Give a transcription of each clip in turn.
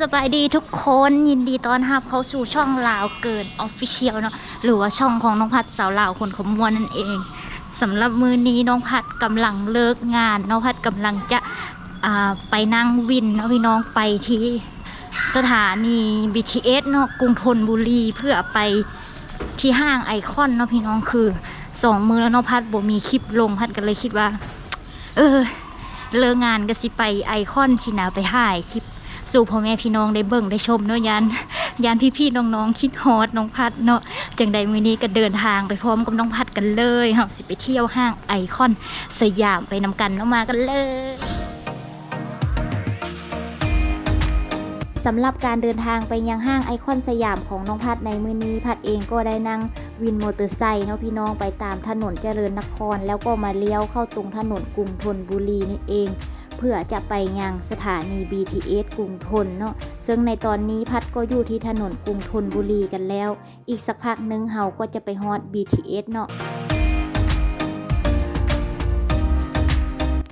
สบายดีทุกคนยินดีต้อนรับเข้าสู่ช่องลาวเกินออฟฟิเชียลเนาะหรือว่าช่องของน้องพัดสาวลาวคนขมวนนั่นเองสำหรับมือนี้น้องพัดกำลังเลิกงาน น้องพัดกำลังจะไปนั่งวินเนาะพี่น้องไปที่สถานี BTS เนาะกรุงธนบุรีเพื่อไปที่ห้างไอคอนเนาะพี่น้องคือสองมือแล้วเนาะพัดบ่มีคลิปลงพัดก็เลยคิดว่า เออเลิกงานก็สิไปไอคอนสินะไปถ่ายคลิป สู่พ่อแม่พี่น้องได้เบิ่งได้ชมเนาะยันยันพี่ๆน้องๆคิดฮอดน้องพัดเนาะจังใดมื้อนี้ก็เดินทางไปพร้อมกับน้องพัดกันเลยเฮาสิไปเที่ยวห้างไอคอนสยามไปนำกันเนาะมากันเลย สำหรับการเดินทางไปยังห้างไอคอนสยามของน้องพัดในมือนี้พัดเองก็ได้นั่งวินมอเตอร์ไซค์เนาะพี่น้องไปตามถนนเจริญนคร แล้วก็มาเลี้ยวเข้าตรงถนนกรุงธนบุรีนี่เอง เพื่อจะไปยังสถานี BTS กรุงธนเนาะซึ่งในตอนนี้พัดก็อยู่ที่ถนนกรุงธนบุรีกันแล้ว อีกสักพักหนึงเฮาก็จะไปฮอด BTS เนาะ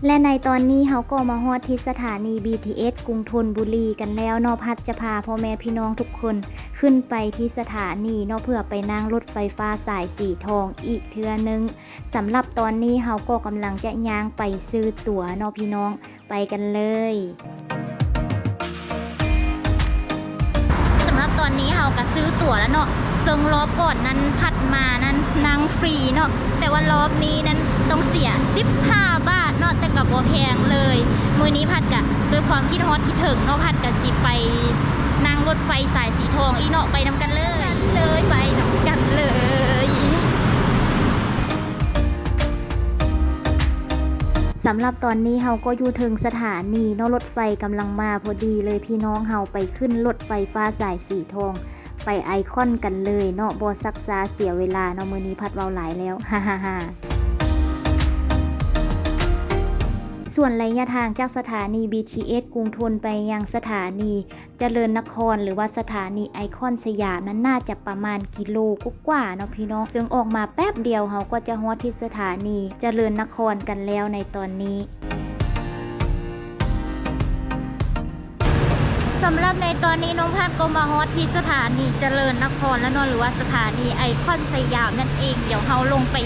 และในตอนนี้เฮาก็มาฮอดที่สถานี BTS กรุงธนบุรีกันแล้วนาะพัดจะพาพ่อแม่พี่น้องทุกคน ขึ้นไปที่สถานีนาะเพื่อไปนั่งรถไฟฟ้าสายสีทองอีกเทือนึงสำหรับตอนนี้เฮาก็กำลังจะย่างไปซื้อตั๋วนาะพี่น้องไปกันเลยสำหรับตอนนี้เฮาก็ซื้อตั๋วแล้วเนาะซึ่งรอบก่อนนั้นผัดมานั้นนั่งฟรีเนาะแต่ว่ารอบนี้นั้นต้องเสีย 15 บาท เนาะแต่กับบ่แพงเลย มือนี้ผัดกะด้วยความคิดฮอตคิดถึงเนาะผัดกะสิไปนั่งรถไฟสายสีทองอีเนาะไปนำกันเลยกันเลยไปนำกันเลยสำหรับตอนนี้เฮาก็อยู่ถึงสถานีเนาะรถไฟกำลังมาพอดีเลยพี่น้องเฮาไปขึ้นรถไฟฟ้าสายสีทองไปไอคอนกันเลยเนาะบอซักซาเสียเวลาเนาะมือนี้พัดเว้าหลายแล้วฮ่าฮ่าฮ่า ส่วนระยะทางจากสถานี BTS กรุงทนไปยังสถานีเจริญนครหรือว่าสถานีไอคอนสยามนั้นน่าจะประมาณกิโลกว่าๆเนาะพี่น้อง ซึ่งออกมาแป๊บเดียวเขาก็จะฮอดที่สถานีเจริญนครกันแล้วในตอนนี้สำหรับในตอนนี้น้องพ ก็มาฮอตที่สถานีเจริญนครแล้วเนอะหรือว่าสถานีไอคอนสยามนั่นเอง เดี๋ยวเราลงไป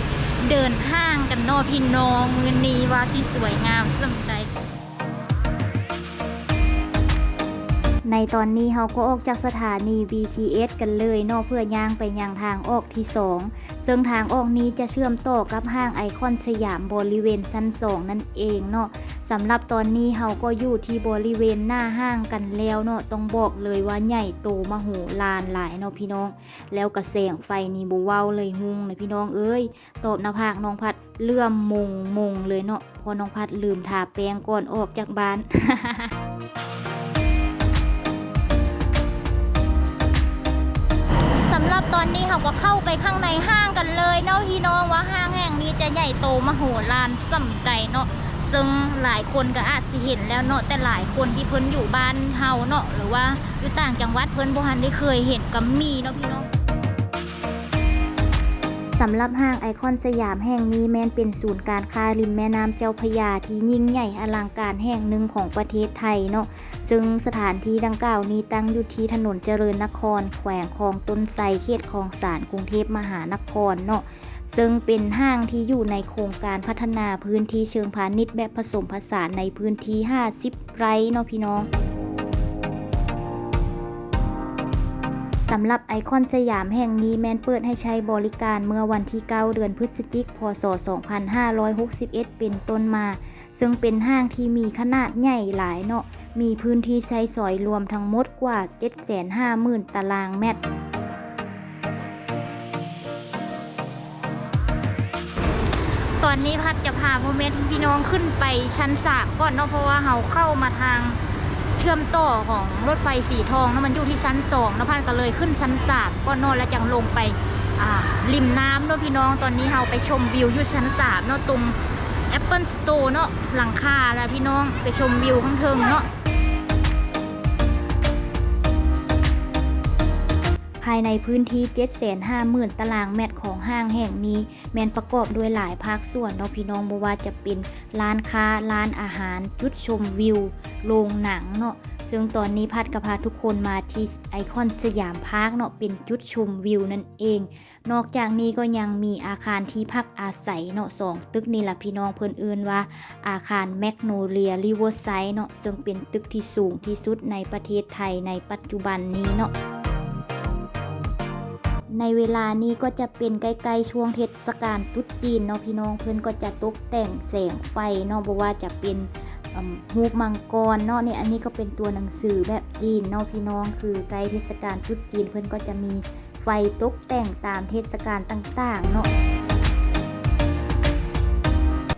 เดินห้างกันเนอะพี่น้องมือนี้ว่าสิสวยงามสมใจ ในตอนนี้เราก็ออกจากสถานี BTS กันเลยเนอะเพื่อย่างไปยังทางออกที่ 2 ซึ่งทางออกนี้จะเชื่อมต่อกับห้างไอคอนสยามบริเวณชั้น 2 นั่นเองเนาะสำหรับตอนนี้เราก็อยู่ที่บริเวณหน้าห้างกันแล้วเนาะต้องบอกเลยว่าใหญ่โตมโหฬารหลายเนาะพี่น้อง แล้วกระแสงไฟนี่บูเว้าเลยหุงเลยพี่น้องเอ้ยตบหน้าผากน้องพัดเลื่อมมงมงเลยเนาะพอน้องพัดลืมทาแป้งก่อนออกจากบ้าน ตอนนี้เราก็เข้าไปข้างในห้างกันเลยเนาะพี่น้องว่าห้างแห่งนี้จะใหญ่โตมโหฬารสำใดเนาะซึ่งหลายคนก็อาจสิเห็นแล้วเนาะแต่หลายคนที่เพิ่นอยู่บ้านเฮาเนาะหรือว่าอยู่ต่างจังหวัดเพิ่นบ่ทันได้เคยเห็นก็มีเนาะพี่น้องสำหรับห้างไอคอนสยามแห่งนี้แม้นเป็นศูนย์การค้าริมแม่น้ำเจ้าพระยาที่ยิ่งใหญ่อลังการแห่งหนึ่งของประเทศไทยเนาะ ซึ่งสถานที่ดังกล่าวนี้ตั้งอยู่ที่ถนนเจริญนคร แขวงคลองต้นไทรเขตคลองสานกรุงเทพมหานครเนาะซึ่งเป็นห้างที่อยู่ในโครงการพัฒนาพื้นที่เชิงพาณิชย์แบบผสมผสานในพื้นที่ 50 ไร่เนาะพี่น้องำหรับไอคอนสยามแห่งนี้แมนเปิดให้ใช้บริการเมื่อวันที่ 9 เดือนพฤศจิกพศ 2561 เป็นต้นมา ซึ่งเป็นห้างที่มีขนาดใหญ่หลายเนาะ มีพื้นที่ใช้สอยรวมทั้งหมดกว่า 750,000 ตารางเมตรตอนนี้พัดจะพาพ่อแม่พี่น้องขึ้นไปชั้นสามก่อนเนาะเพราะว่าเราเข้ามาทาง เชื่อมต่อของรถไฟสีทองเนาะมันอยู่ที่ชั้นสองนะพันก็เลยขึ้นชั้นสามก็นอนแล้วจังลงไปอ่าริมน้ำเนาะพี่น้องตอนนี้เราไปชมวิวอยู่ชั้นสามเนาะตรง Apple Store เนาะหลังคาแล้วพี่น้องไปชมวิวข้างเทิงเนาะ ภายในพื้นที่ 750,000 ตารางเมตรของห้างแห่งนี้ แมนประกอบด้วยหลายภาคส่วนเนาะพี่น้องบ่ว่าจะเป็นร้านค้าร้านอาหาร จุดชมวิวโรงหนังเนาะซึ่งตอนนี้พัดกพาทุกคนมาที่ไอคอนสยามพาร์คเนาะเป็นจุดชมวิวนั่นเอง นอกจากนี้ก็ยังมีอาคารที่พักอาศัยเนาะสองตึกนี่ละพี่น้องเพิ่นเอิ้นว่า อาคารแมกโนเลียริเวอร์ไซด์เนาะซึ่งเป็นตึกที่สูงที่สุดในประเทศไทยในปัจจุบันนี้เนาะ ในเวลานี้ก็จะเป็นใกล้ๆช่วงเทศกาลจุดจีนเนาะพี่น้องเพื่อนก็จะตกแต่งแสงไฟเนาะบอกว่าจะเป็นฮูปมังกรเนาะเนี่ยอันนี้ก็เป็นตัวหนังสือแบบจีนเนาะพี่น้องคือใกล้เทศกาลจุดจีนเพื่อนก็จะมีไฟตกแต่งตามเทศกาลต่างๆเนาะ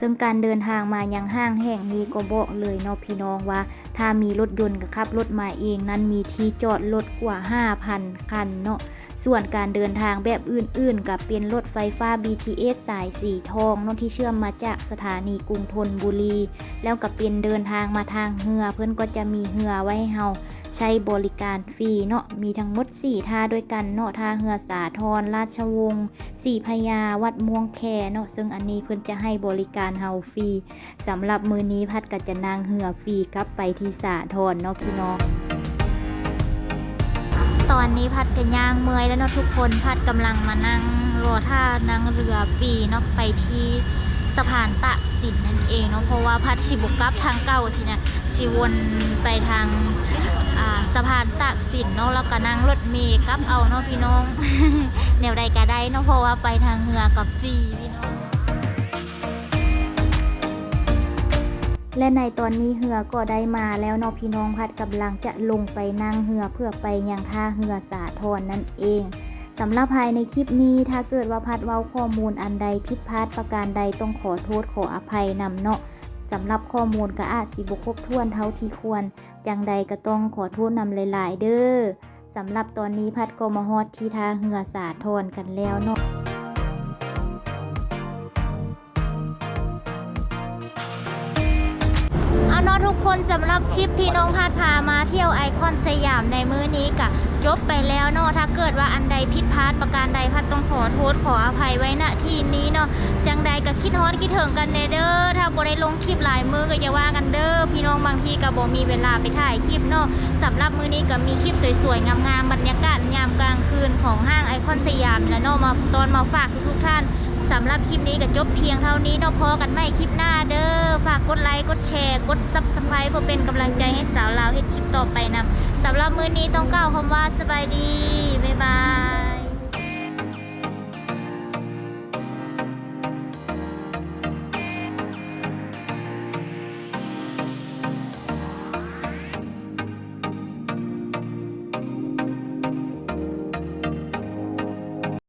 ซึ่งการเดินทางมายังห้างแห่งนี้ก็บอกเลยเนาะพี่น้องว่า ถ้ามีรถยนต์กับขับรถมาเองนั้นมีที่จอดรถกว่า 5,000 คันเนาะส่วนการเดินทางแบบอื่นๆ กับเป็นรถไฟฟ้า BTS สายสีทองนที่เชื่อมมาจากสถานีกรุงธนบุรี แล้วก็เป็นเดินทางมาทางเรือเพื่อนก็จะมีเรือไว้ให้เฮา ใช้บริการฟรีเนาะมีทั้งหมด 4 ท่าด้วยกันเนาะท่าเรือสาทรราชวงศ์สี่พยาวัดม่วงแคเนาะซึ่งอันนี้เพื่อนจะให้บริการเฮาฟรีสำหรับมือนี้พัดก็จะนั่งเรือฟรีกลับไปที่สาทรเนาะพี่น้องตอนนี้พัดกันย่างเมยแล้วเนาะทุกคนพัดกำลังมานั่งรอท่านั่งเรือฟรีเนาะไปที่สะพานตากสินนั่นเองเนาะเพราะว่าพัดสิบุกลับทางเก่าสินะสิวนไปทางอ่า สะพานตากสินเนาะแล้วก็นั่งรถเมล์กลับเอาเนาะพี่น้อง แนวใดก็ได้เนาะเพราะว่าไปทางเรือกับฟรีพี่น้อง และในตอนนี้เหือก็ได้มาแล้วเนาะพี่น้องพัดกำลังจะลงไปนั่งเหือเพื่อไปยังท่าเหือสาทรนั่นเองสำหรับภายในคลิปนี้ถ้าเกิดว่าพัดเว้าข้อมูลอันใดผิดพลาดประการใดต้องขอโทษขออภัยนำเนาะ สำหรับข้อมูลก็อาจสิบครบถ้วนเท่าที่ควร จังใดก็ต้องขอโทษนำหลาย ๆ เด้อสำหรับตอนนี้พัดก็มาฮอดที่ทาเหือสาทรกันแล้วเนาะ ทุกคนสำหรับคลิปที่น้องพาดพามาเที่ยวไอคอนสยามในมื้อนี้กะจบไปแล้วเนาะถ้าเกิดว่าอันใดผิดพลาดประการใดพัดต้องขอโทษขออภัยไว้ณที่นี้เนาะจังใดก็คิดฮอดคิดถึงกันเนเด้อถ้าบ่ได้ลงคลิปหลายมือก็อย่าว่ากันเด้อพี่น้องบางทีก็บ่มีเวลาไปถ่ายคลิปเนาะสำหรับมื้อนี้ก็มีคลิปสวยๆงามๆบรรยากาศยามกลางคืนของห้างไอคอนสยามแหละเนาะมาตอนมาฝากทุกๆท่าน สำหรับคลิปนี้ก็จบเพียงเท่านี้เนาะพอกันไม่คลิปหน้าเด้อฝากกดไลค์กดแชร์กดซับสไครป์เพื่อเป็นกำลังใจให้สาวลาวเฮ็ดคลิปต่อไปนำสำหรับมื้อนี้ต้องกล่าวคำว่าสบายดีบ๊ายบาย